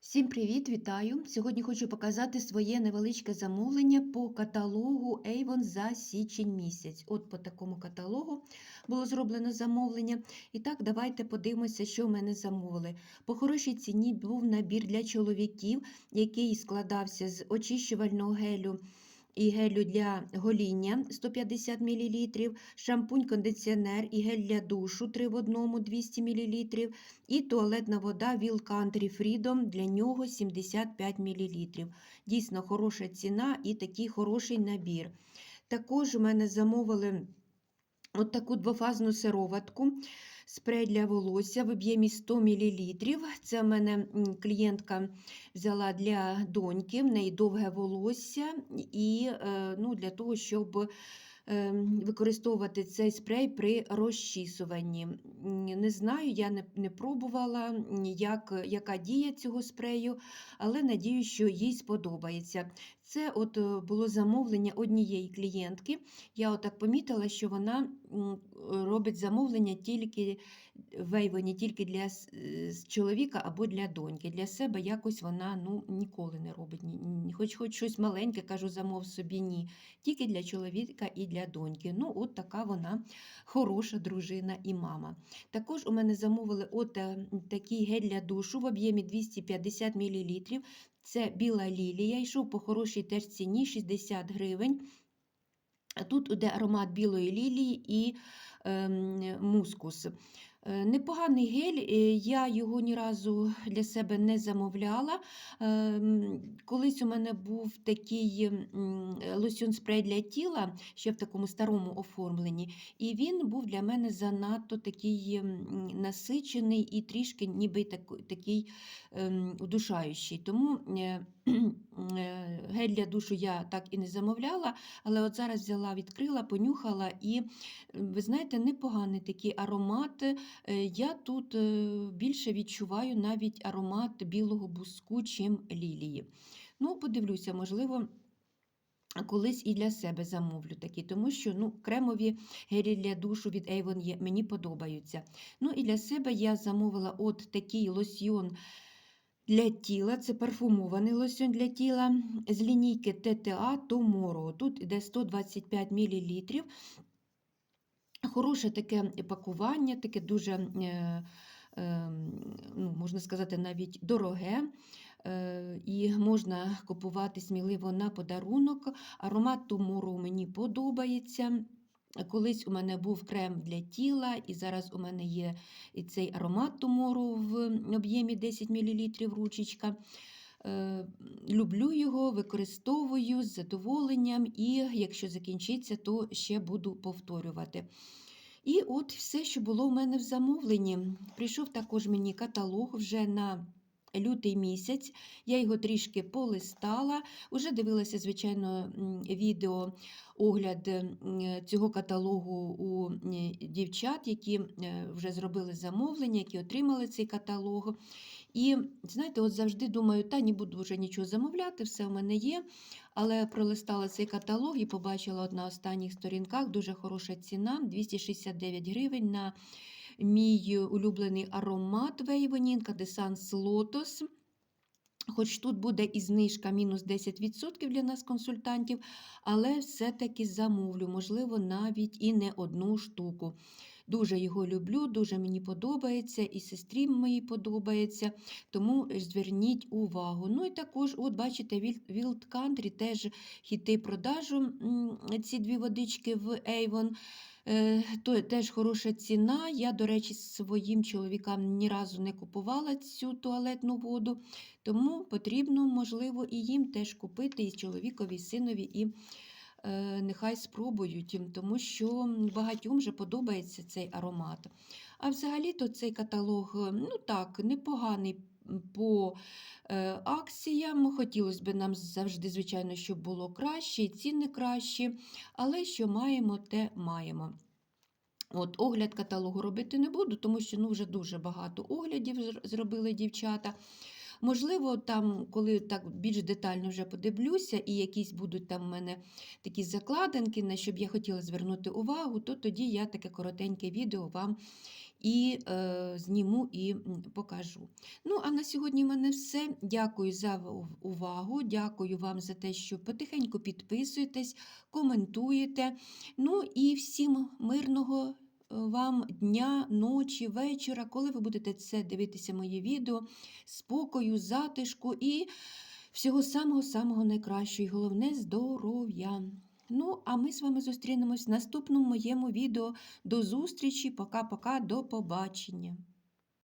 Всім привіт, вітаю! Сьогодні хочу показати своє невеличке замовлення по каталогу Avon за січень місяць. От по такому каталогу було зроблено замовлення. І так, давайте подивимося, що в мене замовили. По хорошій ціні був набір для чоловіків, який складався з очищувального гелю. І гелю для гоління 150 мл, шампунь-кондиціонер і гель для душу 3 в 1 200 мл, і туалетна вода Will Country Freedom, для нього 75 мл. Дійсно хороша ціна і такий хороший набір. Також у мене замовили от таку двофазну сироватку. Спрей для волосся в об'ємі 100 мл. Це в мене клієнтка взяла для доньки, в неї довге волосся, і е, ну, для того, щоб використовувати цей спрей при розчісуванні. Не знаю, я не не пробувала, як, яка дія цього спрею, але надію, що їй сподобається. Це от е, було замовлення однієї клієнтки. Я отак помітила, що вона робить замовлення тільки в Ейвоні, тільки для чоловіка або для доньки. Для себе якось вона ну, ніколи не робить. Хоч хоч щось маленьке, кажу, замов собі ні. Тільки для чоловіка і для доньки. Ну, от така вона хороша дружина і мама. Також у мене замовили от е, такий гель для душу в об'ємі 250 мл. Це біла лілія, йшов по хорошій теж ціні 60 гривень. Тут іде аромат білої лілії і е, мускус. Е, непоганий гель, е, я його ні разу для себе не замовляла. Ем, колись у мене був такий лосьон спрей для тіла, ще в такому старому оформленні, і він був для мене занадто такий насичений і трішки ніби такий удушаючий. Ем, Тому е, гель для душу я так і не замовляла, але от зараз взяла, відкрила, понюхала, і ви знаєте, непоганий такий аромат. Е, я тут е, більше відчуваю навіть аромат білого буску, чим лілії. Ну, подивлюся, можливо. Колись і для себе замовлю такі, тому що ну, кремові гелі для душу від Avon є, мені подобаються. Ну і для себе я замовила от такий лосьйон для тіла, це парфумований лосьон для тіла з лінійки TTA Tomorrow. Тут йде 125 мл. Хороше таке пакування, таке дуже, е, е, ну, можна сказати, навіть дороге. Е, і можна купувати сміливо на подарунок. Аромат тумору мені подобається. Колись у мене був крем для тіла, і зараз у мене є цей аромат тумору в об'ємі 10 мл ручечка. Е, люблю його, використовую з задоволенням, і якщо закінчиться, то ще буду повторювати. І от все, що було в мене в замовленні. Прийшов також мені каталог вже на лютий місяць. Я його трішки полистала. Уже дивилася, звичайно, відео огляд цього каталогу у дівчат, які вже зробили замовлення, які отримали цей каталог. І, знаєте, от завжди думаю, та не буду вже нічого замовляти, все в мене є. Але пролистала цей каталог і побачила от на останніх сторінках дуже хороша ціна 269 гривень на мій улюблений аромат Вейвонін, Кадесанс Лотос. Хоч тут буде і знижка мінус 10% для нас, консультантів, але все-таки замовлю, можливо, навіть і не одну штуку. Дуже його люблю, дуже мені подобається, і сестрі моїй подобається, тому зверніть увагу. Ну і також, от бачите, Wild Country теж хіти продажу ці дві водички в Avon. Е, то теж хороша ціна. Я, до речі, своїм чоловікам ні разу не купувала цю туалетну воду, тому потрібно, можливо, і їм теж купити, і чоловікові, і синові, і е, нехай спробують, тому що багатьом вже подобається цей аромат. А взагалі-то цей каталог ну так, непоганий. По е, акціям хотілося б нам завжди, звичайно, щоб було краще, і ціни кращі, але що маємо, те маємо. От, Огляд каталогу робити не буду, тому що ну, вже дуже багато оглядів зробили дівчата. Можливо, там, коли так більш детально вже подивлюся, і якісь будуть там у мене такі закладинки, на що б я хотіла звернути увагу, то тоді я таке коротеньке відео вам і е, зніму і покажу. Ну, а на сьогодні в мене все. Дякую за увагу. Дякую вам за те, що потихеньку підписуєтесь, коментуєте. Ну і всім мирного вам дня, ночі, вечора, коли ви будете це дивитися моє відео, спокою, затишку і всього самого-самого найкращого. І головне здоров'я. Ну, а ми з вами зустрінемось в наступному моєму відео. До зустрічі, пока-пока, до побачення.